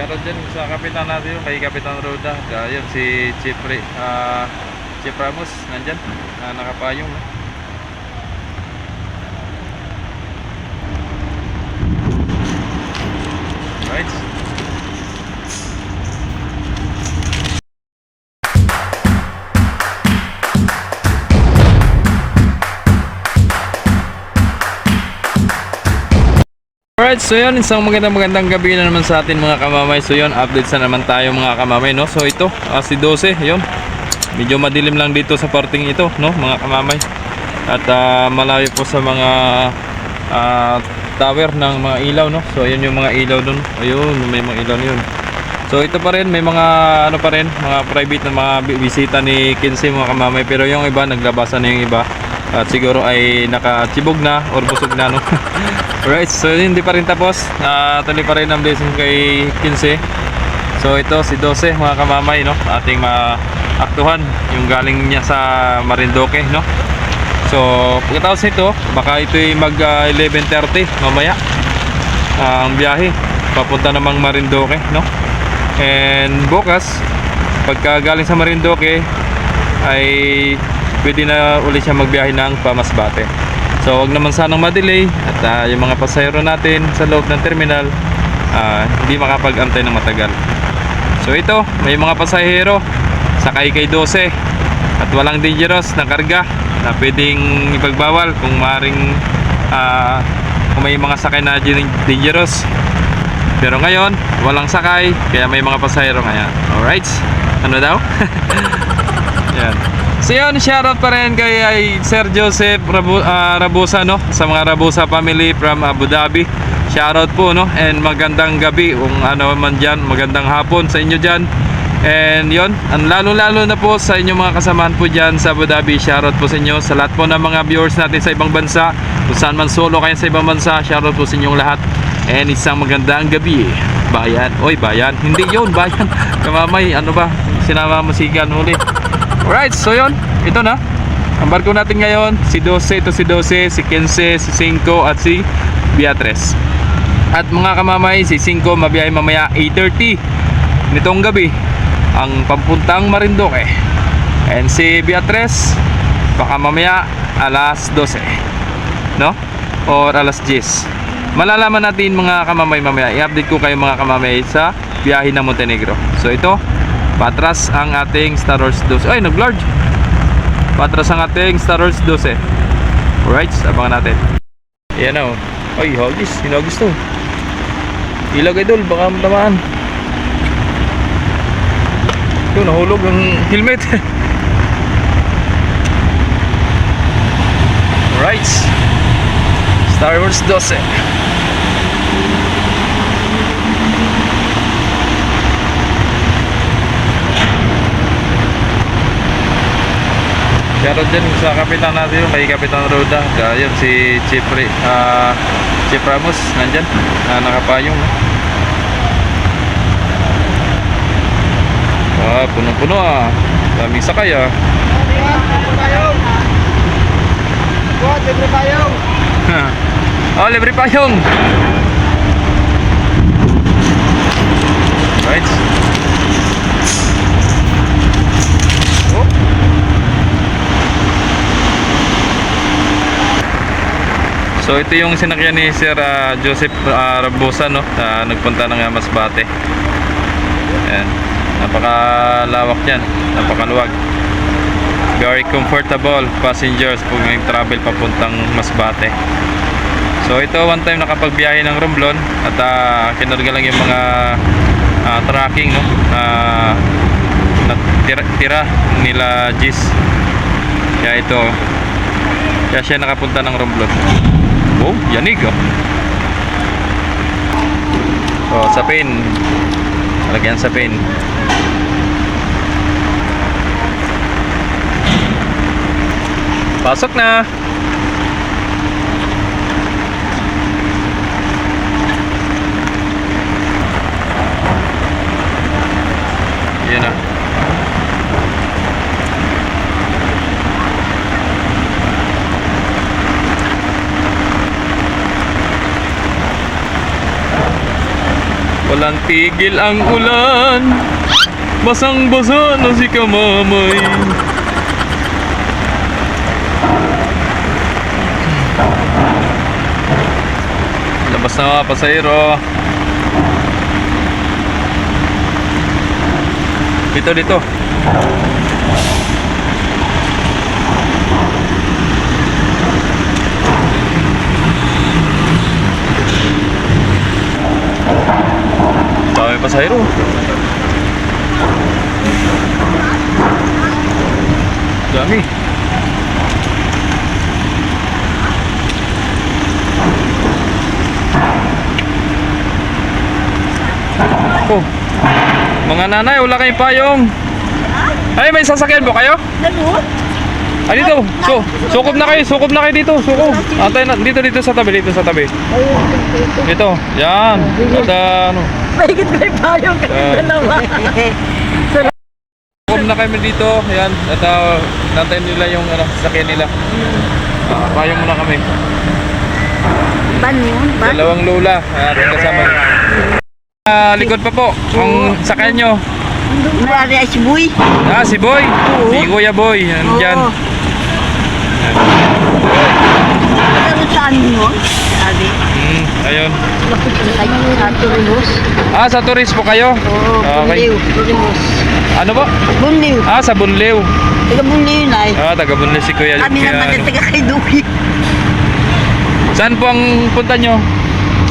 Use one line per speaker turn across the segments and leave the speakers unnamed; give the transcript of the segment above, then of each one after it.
Shoutout dyan sa kapitan natin yung kay Kapitan Roda. Uh, yun, si Chief, Re, ah, Chief Ramos, nandyan. Uh, nakapayong. No? Alright, so yun, isang magandang magandang gabi na naman sa atin mga kamamay. So yun, updates na naman tayo mga kamamay, no? So ito, ah, si 12, yun. Medyo madilim lang dito sa parting ito, no, mga kamamay. At ah, malayo po sa mga ah, tower ng mga ilaw, no? So yun yung mga ilaw dun. Ayun, may mga ilaw yun. So ito pa rin, may mga ano pa rin, mga private na mga bi- bisita ni Kinsey mga kamamay. Pero yung iba, naglabasan na yung iba. At siguro ay nakachibog na or busog na, no? Alright, so hindi pa rin tapos. Uh, tuloy pa rin ang blessing kay Kinsey. So ito si 12 mga kamamay no, ating maaktuhan yung galing niya sa Marindoque no. So pagkatapos nito, baka ito'y mag ah, 11:30 mamaya. Ah, ang biyahe papunta namang Marindoque no. And bukas pagka galing sa Marindoque ay pwede na ulit siya magbiyahe ng Pamasbate. So wag naman sanang ma-delay at ah, yung mga pasahero natin sa loob ng terminal ah, hindi makapag-antay ng matagal. So ito, may mga pasahero sakay kay 12 at walang dangerous na karga na pwedeng ipagbawal kung maring ah, kung may mga sakay na dangerous. Pero ngayon, walang sakay kaya may mga pasahero ngayon. Alright? Ano daw? Yan. So yun, shoutout pa rin kay ay, Sir Joseph Rabu, ah, Rabusa no, sa mga Rabusa family from Abu Dhabi. Shoutout po no, and magandang gabi kung ano man dyan, magandang hapon sa inyo dyan. And yon, ang lalo-lalo na po sa inyong mga kasamahan po dyan sa Abu Dhabi, shoutout po sa inyo. Sa lahat po ng mga viewers natin sa ibang bansa, kung saan man solo kayo sa ibang bansa, shoutout po sa inyong lahat. And isang magandang gabi, bayan. Oy, bayan. Hindi yon bayan. Kamamay, ano ba? Sinama mo si Gan huli. Alright, so yun, ito na. Ang barko natin ngayon, si 12, ito si 12, si 15, si 5 at si Beatrice. At mga kamamay, si 5 mabiyahe mamaya 8.30 nitong gabi ang papuntang Marindoque. And si Beatrice, baka mamaya alas 12. No? Or alas 10. Malalaman natin mga kamamay mamaya. I-update ko kayo mga kamamay sa biyahe ng Montenegro. So ito, patras ang ating Star Wars 12. Ay, nag-large. Patras ang ating Star Wars 12. Alright, abangan natin. Yan o. Ay, hagis. Hinagis to. Ilag idol, baka matamaan. Ito, nahulog ang helmet. Alright. Star Wars 12. Shoutout dyan sa kapitan natin yung kay Kapitan Roda. Uh, yun, si Chief, Re, ah, Chief Ramos, nandyan. Uh, nakapayong. Ah, puno-puno ah. Daming sakay ah. oh, libre payong. Right. So ito yung sinakyan ni Sir ah, Joseph uh, Rabosa no, na nagpunta ng Masbate. Ayan. Napakalawak yan, napakaluwag. Very comfortable passengers kung yung travel papuntang Masbate. So ito one time nakapagbiyahe ng Romblon at uh, kinarga lang yung mga ah, tracking no. na tira, tira nila Gis. Kaya ito kaya siya nakapunta ng Romblon. Oh, yanig oh. Oh, sa pin. Lagyan sa pin. Pasok na. Yan na. Walang tigil ang ulan. Basang-basa na si kamamay. Labas na mga pasahero Dito, dito Dami pasahero Dami Oh. Mga nanay, wala kayong payong. Ay, may sasakyan po kayo? Ay, dito. So, sukob na kayo, sukob na kayo dito, sukob. Atay na, dito, dito sa tabi, dito sa tabi. Dito, yan. At ah, ano,
Mahigit yung payong
Ah.
dalawa.
sukob na kami dito. Yan, at uh, nantayin nila yung ano, sasakyan nila. Ah, payong muna kami.
Ban yun? Ban?
Dalawang lula, at kasama. Ah, likod pa po, ang sakyan nyo.
Nari ay si Buy.
Ah, si Boy. Si Kuya Boy, nandyan.
Oo. Saan yun? Sabi.
Hmm, ayun.
Ay, sa Turimos.
Ah, sa tourist po kayo?
Oo,
Okay.
Bunliw. Turimos.
Ano po?
Bunliw.
Ah, sa Bunlew.
Taga Bunliw na eh.
Ah, taga Bunlew si Kuya.
Kami naman
ano.
na taga kay Duki.
Saan po ang punta nyo?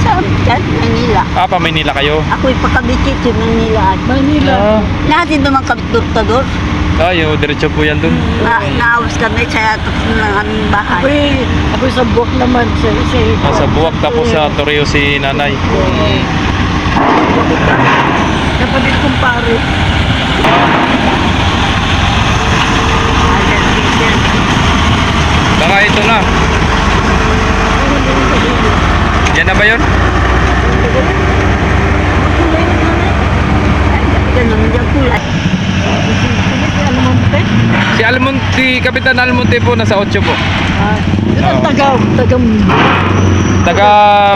Saan? Saan? Manila.
Ah, pa Maynila kayo.
Ako'y pakabitsit sa Manila. Manila.
Ah,
Natin naman kami dortador.
Ah yung diretso po yan dun.
Na, naawas kami sa tapos ng aming bahay.
Ako'y, ako'y sa buwak naman sa isa.
Ah, sa Buwak tapos sa Toreo si nanay. Hmm.
Kapatid kong pare.
Baka ito na. Yan na ba yun?
Ganun yung kulay.
Ano?
Si Almonte, Kapitan Almonte po nasa 8 po.
Ah, yun ang
Oo.
taga, taga,
Taga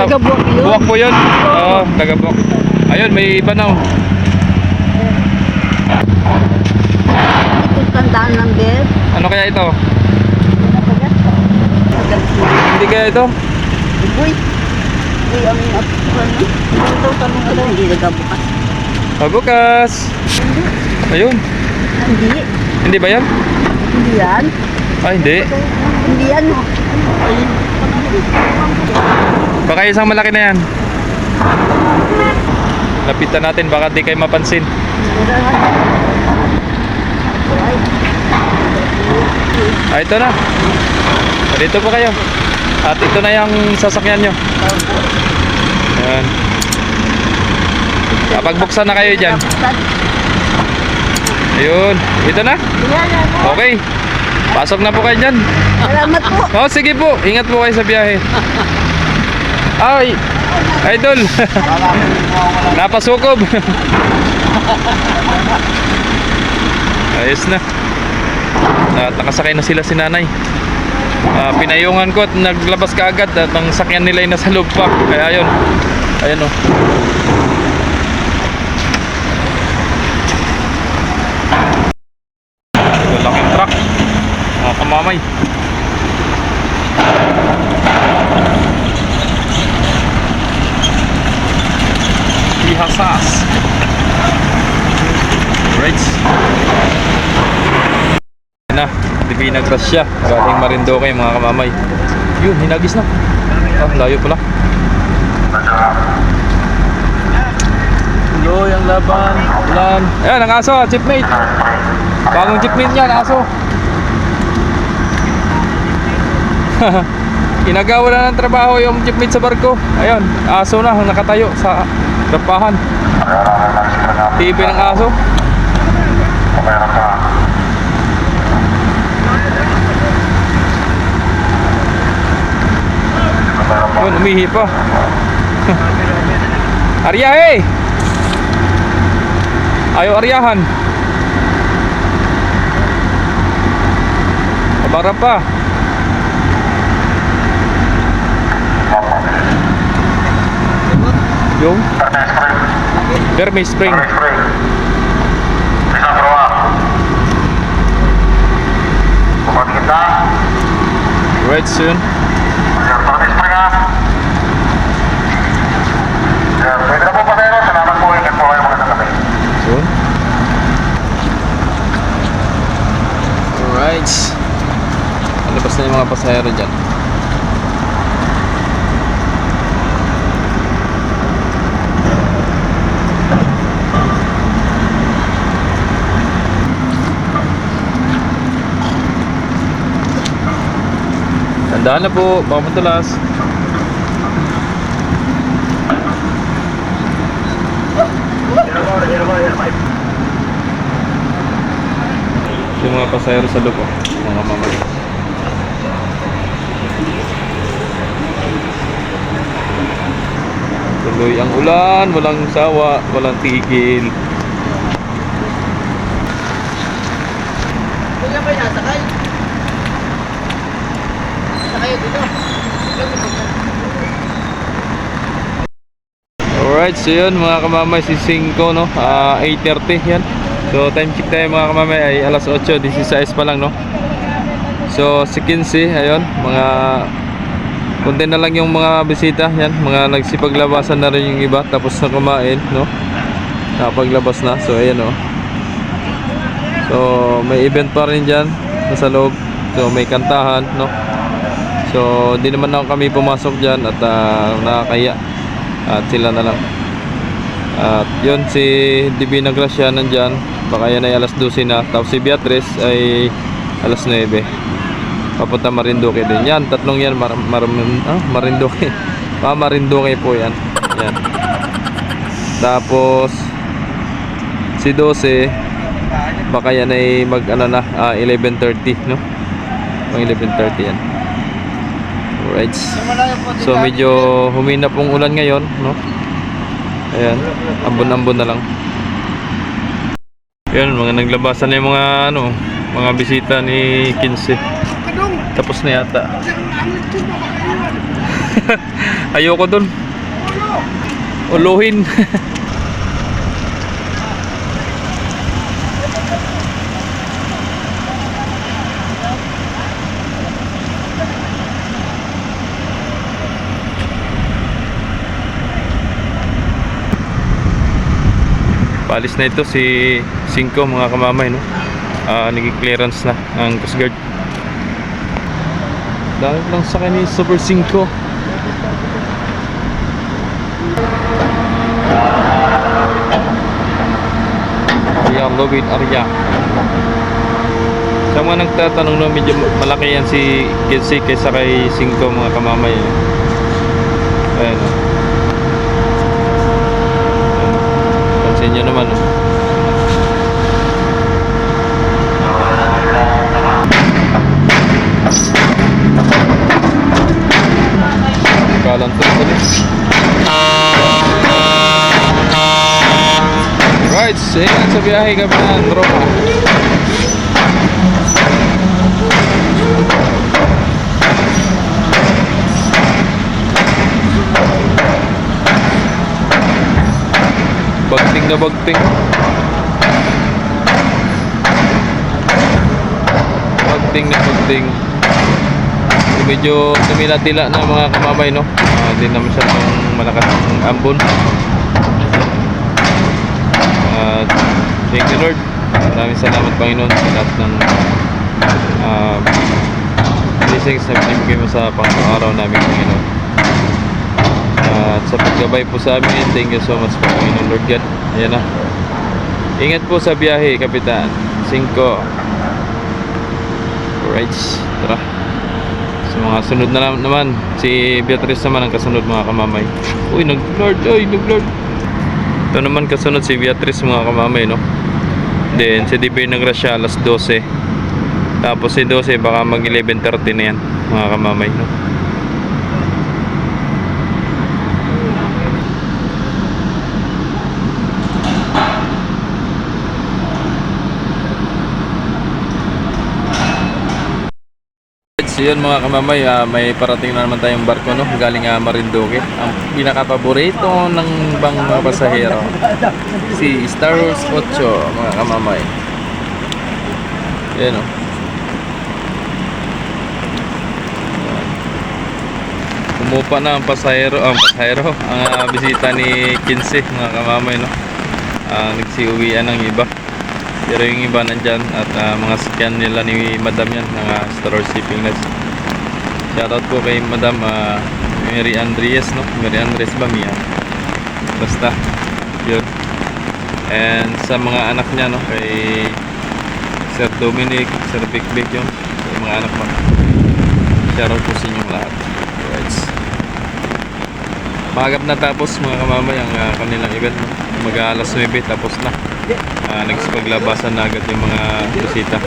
Taga Buwak yun?
Buwak po yun. Oo, taga Buwak. Ayun, may iba na. oh.
Tandaan ng bed.
Ano kaya ito? Hindi kaya ito?
Uy. Uy, ang ano? Ano daw tanong ano? Hindi nagkabukas.
Pabukas. Ayun.
Hindi.
Hindi ba yan?
Hindi yan.
Ah, hindi.
Hindi yan.
Baka isang malaki na yan. Lapitan natin, baka di kayo mapansin. Ah, ito na. Dito po kayo. At ito na yung sasakyan nyo. Ayan. Kapag buksan na kayo dyan. Ayun. Ito na. Okay. Pasok na po kayo dyan.
Salamat po.
Oh, sige po. Ingat po kayo sa biyahe. Ay, idol. Napasukob. Ayos na. At nakasakay na sila si nanay. Ah, pinayungan ko at naglabas ka agad at ang sakyan nila ay nasa loob pa. Kaya ayun. Ayun oh. Mga kamamay. Ihasas. Right. Na, Divina Gracia. Galing Marindoque mga kamamay. Yun, hinagis na. Ah, layo pala. Tuloy ang laban. Ulan. Ayan, ang aso, chipmate. Bagong chipmate niya, ang aso. Inagawa na ng trabaho yung jeepmate sa barko. Ayun, aso na nakatayo sa dapahan. TV ng aso. Yun, umihi pa. Arya eh! Ayaw aryahan. Kabara pa. Yung? Pero may spring.
Spring. Bisa proa. Bukan kita.
Right soon.
Yang seperti spring ah. Ya, pwede na po pasero. Salamat po. Ingat po kayo mga gabi.
Soon. Alright. Alabas na yung mga pasahero dyan. Tandaan na po, baka matulas. Yung mga pasahero sa loob, mga mamay. Tuloy ang ulan, walang sawa, walang tigil.
Kuya ba yan? Sakay? Sakay dito.
Alright, so yun mga kamamay, si 5 no, Ah, 8.30 yan. So time check tayo mga kamamay ay alas 8, 16 pa lang no. So si 15, ayun, mga konti na lang yung mga bisita yan, mga nagsipaglabasan na rin yung iba tapos na kumain no. Nakapaglabas na, so ayan no. So may event pa rin dyan nasa loob. So may kantahan no. So di naman na kami pumasok dyan at ah, nakakaya at sila na lang. At yun si Divina Gracia nandyan. Baka yan ay alas 12 na. Tapos si Beatrice ay alas 9 papunta Marinduque din. Yan tatlong yan. Mar, mar, ah, Marinduque. Ah, Marinduque po yan. Yan. Tapos si 12 baka yan ay mag ano na ah, 11.30 no? Mga 11.30 yan alright So medyo humina pong ulan ngayon, no? Ayan, ambon-ambon na lang. Ayan, mga naglabasan na yung mga ano, mga bisita ni 15. Tapos na yata. Ayoko dun. Uluhin. Paalis na ito si 5 mga kamamay no. Ah, nagi-clearance na ang Coast Guard. Dahil lang sa kanya Super 5. Ayan, Lobit Arya. Sa mga nagtatanong no, medyo malaki yan si Kelsey kaysa kay 5 mga kamamay. Ayan. Pansin nyo naman. Oh. Tuloy. Right, ingat sa biyahe kami ng tropa. Bagting na bagting. Bagting na bagting. Medyo tumila-tila na mga kamamay, no? Hindi naman siya ng malakas ang ambon. At thank you Lord. Maraming salamat Panginoon sa lahat ng uh, blessings na binibigay mo sa pang-araw namin Panginoon. At sa paggabay po sa amin, thank you so much po Panginoon Lord God. Ayan na. Ingat po sa biyahe, Kapitan. 5. Alright, tara. Sa mga sunod na nam- naman, si Beatrice naman ang kasunod mga kamamay. Uy, nag-lord, uy, nag-lord. Ito naman kasunod si Beatrice mga kamamay, no? Then, si DP Gracia alas 12. Tapos si 12 baka mag 11.30 na yan, mga kamamay, no? So yun mga kamamay, ah, may parating na naman tayong barko no, galing uh, Marinduque. Ang pinakapaborito ng bang mga pasahero, si Star Wars 8 mga kamamay. Yan o. Umupa na ang pasahero, ang pasahero, ang ah, bisita ni 15 mga kamamay no. Ah, nagsiuwian ng iba. Pero yung iba nandyan at ah, mga scan nila ni Madam yan, mga Star Wars Shipping Lines. Shoutout po kay Madam ah, Mary Andres, no? Mary Andres ba Mia? Basta, yun. And sa mga anak niya, no? Kay Sir Dominic, Sir Vic Vic yun. Yung mga anak mo. Shoutout po sa inyong lahat. Alright. Magap na tapos mga kamamay ang ah, kanilang event. No? Mag alas 9 tapos na. Uh, nagsipaglabasan na agad yung mga bisita.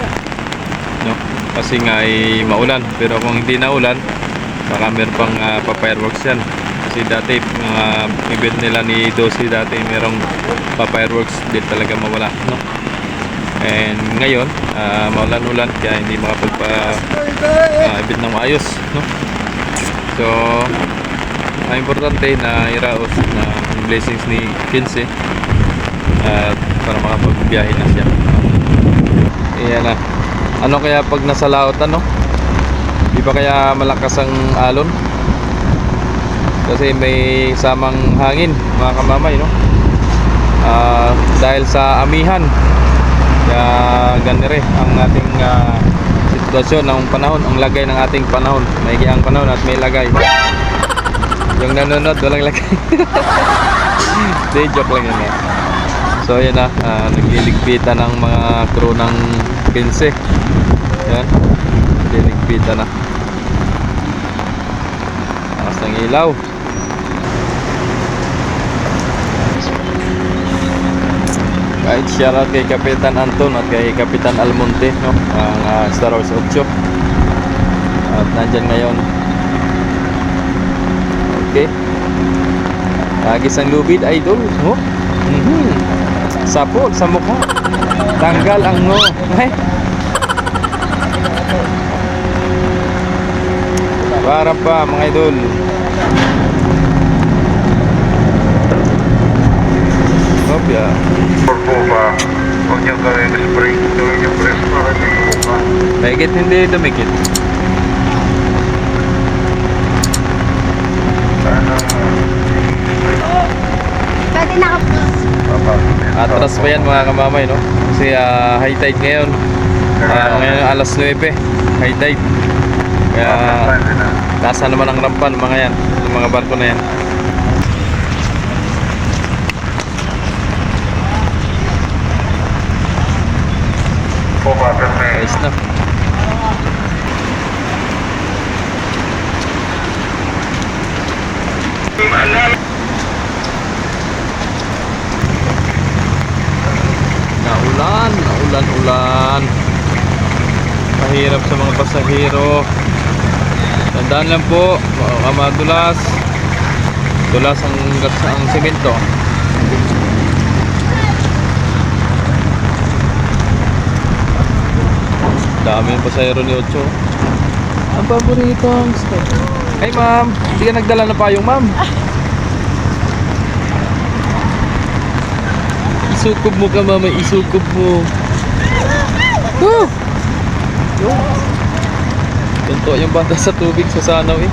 No? Kasi nga ay maulan. Pero kung hindi na ulan, baka meron pang uh, pa-fireworks yan. Kasi dati, mga event nila ni Dosi dati, merong pa-fireworks. Hindi talaga mawala. No? And ngayon, uh, maulan-ulan kaya hindi makapagpa-event ng maayos. No? So, ang importante na iraos na blessings ni 15 at para makapagbiyahe na siya. Iyan na. Ano kaya pag nasa laot ano? Di ba kaya malakas ang alon? Kasi may samang hangin mga kamamay no? Ah, dahil sa amihan kaya ganire ang ating ah, sitwasyon ng panahon ang lagay ng ating panahon may ang panahon at may lagay yung nanonood walang lagay Hindi, joke lang yun eh. So yan na, uh, nagliligpitan ng mga crew ng 15. Yan, nagliligpitan na. Takas ng ilaw. Kahit shoutout kay Kapitan Anton at kay Kapitan Almonte, no? ang uh, Star Wars 8. At nandyan ngayon. Okay. Agis ang lubid, idol. Oh. Mhm. Sapot sa mukha. Tanggal ang ngo. Ay. Para pa mga idol. Kopya.
Ba, huwag niyo gawin spring, gawin niyo press para hindi.
Mahigit hindi dumikit.
Sana,
Pwede na ka
papasok.
Atras pa yan mga kamamay no. Kasi ah, high tide ngayon. Ah, ngayon alas 9. High tide. Kaya nasa naman ang rampan mga yan. Yung mga barko na yan. Ayos na. Ulan. Mahirap sa mga pasahero. Tandaan lang po, madulas. Dulas ang ang semento. Dami yung pasahero ni Ocho. Ang paboritong stop. Hey ma'am, hindi ka nagdala na payong ma'am. Isukob mo ka mama, isukob mo. Woo! Tunto yung bata sa tubig sa sanaw eh.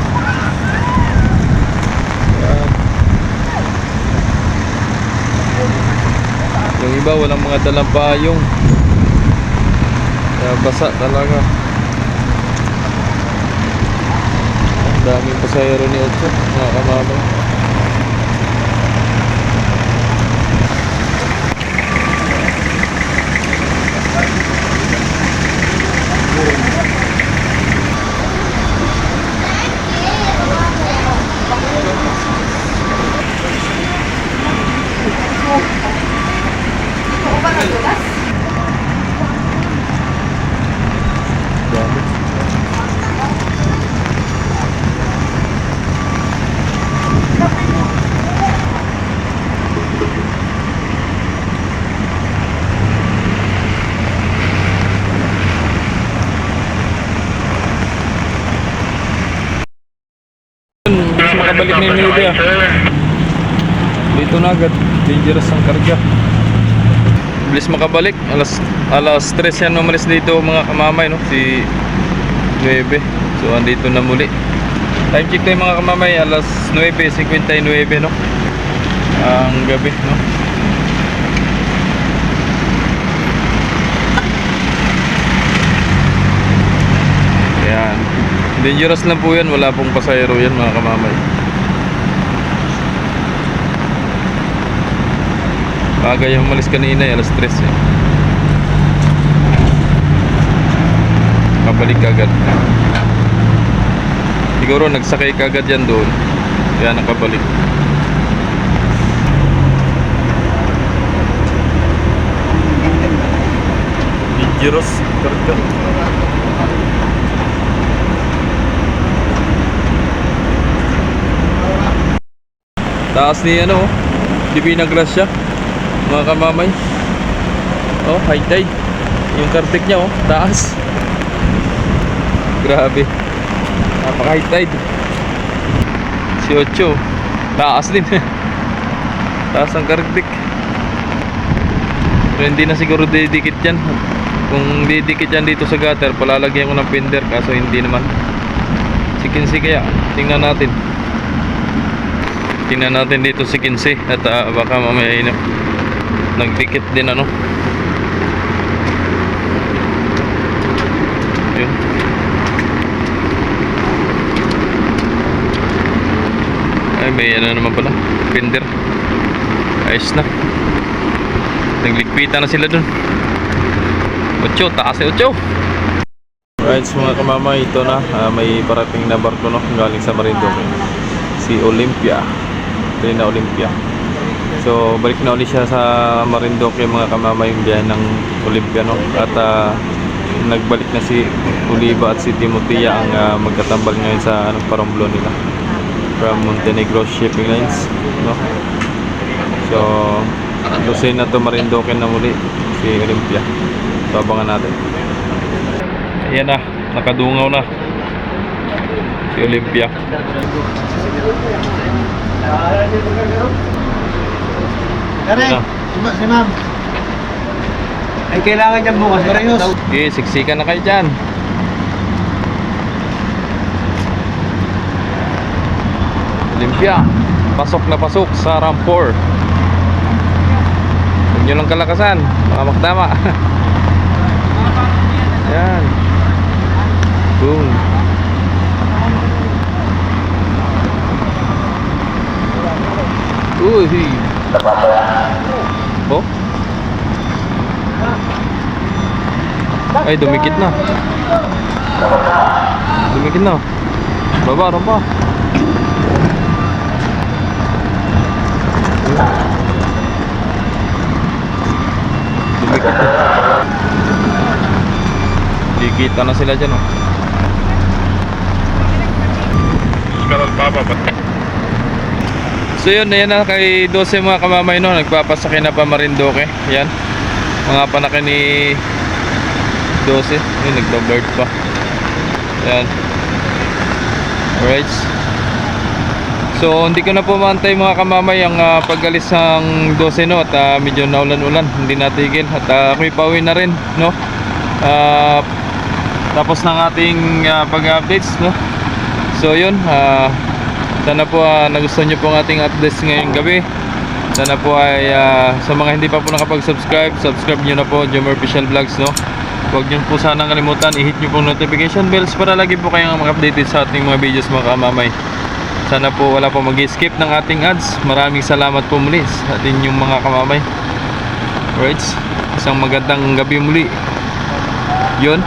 Yan. Yung iba walang mga dalang payong. Kaya basa talaga. Ang daming pasahero ni Otso, mga kamamay. Dami. Balik na yung ah. Dito na agad. Dangerous ang karga. Bilis makabalik. Alas, alas 3 yan umalis dito mga kamamay, no? Si 9. So, andito na muli. Time check tayo mga kamamay. Alas 9.59, no? Ang gabi, no? Ayan. Dangerous lang po yan. Wala pong pasayro yan mga kamamay. Baga yung umalis kanina eh, alas 3 eh. Kabalik agad. Siguro nagsakay kagad yan doon. Kaya nakabalik. Dangerous. Karga. Taas ni ano, oh. Divina Gracia. Mga kamamay. Oh, high tide. Yung kartik niya, oh. Taas. Grabe. Napaka high tide. Si Ocho. Taas din. Taas ang kartik. Pero hindi na siguro didikit yan. Kung didikit yan dito sa gutter, palalagyan ko ng pinder. Kaso hindi naman. Si kaya. Tingnan natin. Tingnan natin dito si Kinsey. At ah, baka mamaya yun, nagdikit din ano. Yun. Ay, may ano naman pala. Pinder. Ayos na. Nagligpitan na sila dun. Ocho, taas eh, Ocho. Right, so mga kamama, ito na. ah, may parating na barko no, galing sa Marinduque. Si Olympia. Trina Olympia. So, balik na ulit siya sa Marinduque mga kamama yung biyahe ng Olympia no. At ah, nagbalik na si Oliva at si Timotea ang ah, magkatambal ngayon sa ano, Paromblo nila. From Montenegro Shipping Lines. No? So, Lucena na to Marinduque na muli si Olympia. So, abangan natin. Ayan na, nakadungaw na si Olympia.
Kare,
Ano?
si- ma'am. Ay, kailangan niya bukas. Parehos.
Okay, siksikan na kayo dyan. Olympia, pasok na pasok sa Rampor. Huwag nyo lang kalakasan, baka magtama. Yan. Boom. Uy. Oh? Ay, dumikit na. Dumikit na. Baba, rampa. Dumikit na. Dikita na sila dyan, oh.
Karal Papa, ba't
So yun, ayan na kay 12 mga kamamay no, nagpapasakay na pa Marindoke. Yan. Mga panaki ni 12. Yun, nagda-bird pa. Yan. Alright. So, hindi ko na po maantay mga kamamay ang ah, pag-alis ng 12 no at ah, medyo naulan-ulan, hindi natigil at uh, ako'y pauwi na rin no. Ah, tapos ng ating ah, pag-updates no. So yun, ah sana po ah, nagustuhan nyo po ang ating updates ngayong gabi. Sana po ay ah, sa mga hindi pa po nakapag-subscribe, subscribe nyo na po Jomar Official Vlogs no. Huwag nyo po sanang kalimutan, i-hit nyo po notification bells para lagi po kayong mag-updated sa ating mga videos mga kamamay. Sana po wala po mag-skip ng ating ads. Maraming salamat po muli sa ating mga kamamay. Alright, isang magandang gabi muli. Yun.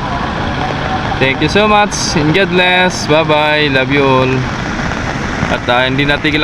Thank you so much and God bless. Bye bye. Love you all. At ah, hindi natigil ang